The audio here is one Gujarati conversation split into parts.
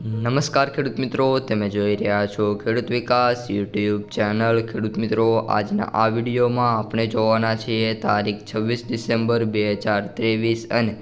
નમસ્કાર ખેડૂત મિત્રો, તમે જોઈ રહ્યા છો ખેડૂત વિકાસ યુટ્યુબ ચેનલ. ખેડૂત મિત્રો, આજના આ વિડીયોમાં આપણે જોવાના છીએ તારીખ છવ્વીસ ડિસેમ્બર બે હજાર ત્રેવીસ અને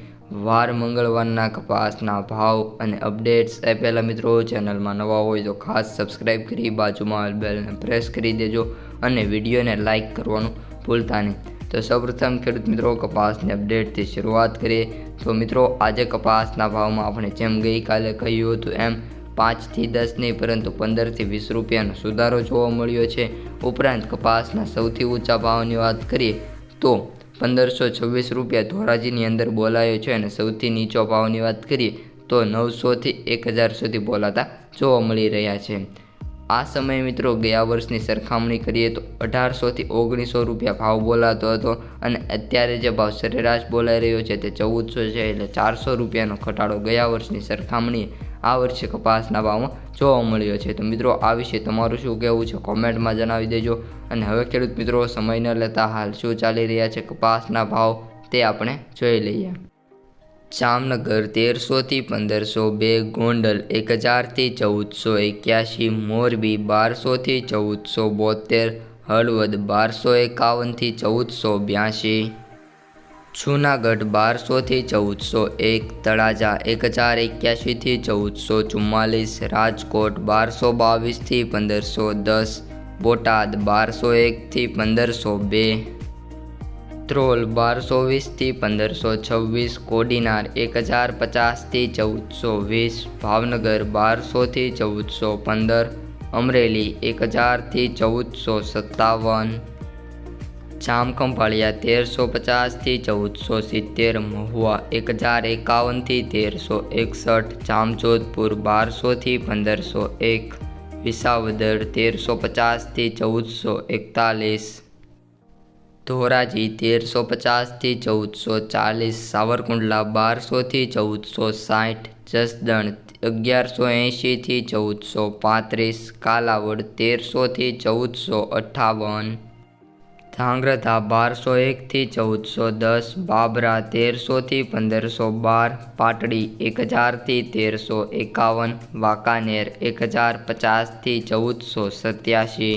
વાર મંગળવારના કપાસના ભાવ અને અપડેટ્સ. એ પહેલાં મિત્રો, ચેનલમાં નવા હોય તો ખાસ સબસ્ક્રાઈબ કરી, બાજુમાં બેલને પ્રેસ કરી દેજો અને વિડીયોને લાઇક કરવાનું ભૂલતા નહીં. તો સૌપ્રથમ ખેડૂત મિત્રો કપાસની અપડેટથી શરૂઆત કરીએ. તો મિત્રો, આજે કપાસના ભાવમાં આપણે જેમ ગઈકાલે કહ્યું હતું એમ પાંચથી દસ નહીં, પરંતુ પંદરથી વીસ રૂપિયાનો સુધારો જોવા મળ્યો છે. ઉપરાંત કપાસના સૌથી ઊંચા ભાવની વાત કરીએ તો પંદરસો છવ્વીસ રૂપિયા ધોરાજીની અંદર બોલાયો છે અને સૌથી નીચો ભાવની વાત કરીએ તો નવસોથી એક હજાર સુધી બોલાતા જોવા મળી રહ્યા છે. આ સમયે મિત્રો ગયા વર્ષની સરખામણી કરીએ તો અઢારસોથી ઓગણીસો રૂપિયા ભાવ બોલાતો હતો અને અત્યારે જે ભાવ સરેરાશ બોલાઈ રહ્યો છે તે ચૌદસો છે એટલે ચારસો રૂપિયાનો ઘટાડો ગયા વર્ષની સરખામણીએ આ વર્ષે કપાસના ભાવમાં જોવા મળ્યો છે. તો મિત્રો આ વિશે તમારું શું કહેવું છે કોમેન્ટમાં જણાવી દેજો અને હવે ખેડૂત મિત્રો સમય ન લેતા હાલ શું ચાલી રહ્યા છે કપાસના ભાવ તે આપણે જોઈ લઈએ. જામનગર તેરસોથી પંદરસો બે, ગોંડલ એક હજારથી ચૌદસો એક્યાસી મોરબી બારસોથી ચૌદસો બોતેર, હળવદ બારસો એકાવનથી ચૌદસો બ્યાસી જૂનાગઢ બારસોથી ચૌદસો એક, તળાજા એક હજાર એક્યાસીથી ચૌદસો ચુમ્માલીસ, રાજકોટ બારસો બાવીસથી પંદરસો દસ, બોટાદ બારસો એકથી પંદરસો બે. ત્રોલ બારસો વીસથી પંદરસો છવ્વીસ, કોડીનાર એક હજાર પચાસથી ચૌદસો વીસ, ભાવનગર બારસોથી ચૌદસો પંદર, અમરેલી એક હજારથી ચૌદસો સત્તાવન, જામખંભાળિયા તેરસો પચાસથી ચૌદસો સિત્તેર, મહુવા એક હજાર એકાવનથી તેરસો એકસઠ, જામજોધપુર બારસોથી પંદરસો એક, વિસાવદર તેરસો પચાસથી ચૌદસો એકતાલીસ ધોરાજી તેરસો પચાસથી ચૌદસો ચાલીસ, સાવરકુંડલા બારસોથી ચૌદસો સાઠ, જસદણ અગિયારસો એંશીથી ચૌદસો પાંત્રીસ, કાલાવડ તેરસોથી ચૌદસો અઠ્ઠાવન ધાંગ્રધા બારસો એકથી ચૌદસો દસ, બાબરા તેરસોથી પંદરસો બાર, પાટડી એક હજારથી તેરસો એકાવન, વાંકાનેર એક હજાર પચાસથી ચૌદસો સત્યાસી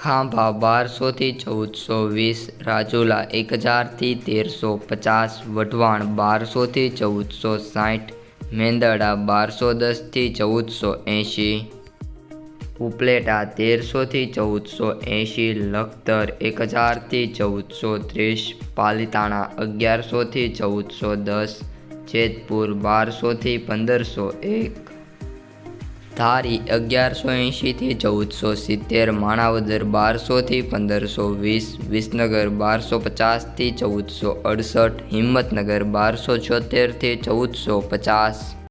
ખાંભા બારસોથી ચૌદસો વીસ, રાજુલા એક હજારથી તેરસો પચાસ, વઢવાણ બારસોથી ચૌદસો સાઠ, મેંદડા બારસો દસથી ચૌદસો એંશી, ઉપલેટા તેરસોથી ચૌદસો એંશી, લખતર એક હજારથી ચૌદસો ત્રીસ, પાલિતાણા અગિયારસોથી ચૌદસો દસ, જેતપુર બારસોથી પંદરસો એક. ધારી અગિયારસો એંશીથી ચૌદસો સિત્તેર, માણાવદર બારસોથી પંદરસો વીસ, વિસનગર બારસો પચાસથી ચૌદસો અડસઠ, હિંમતનગર બારસો છોતેરથી ચૌદસો પચાસ.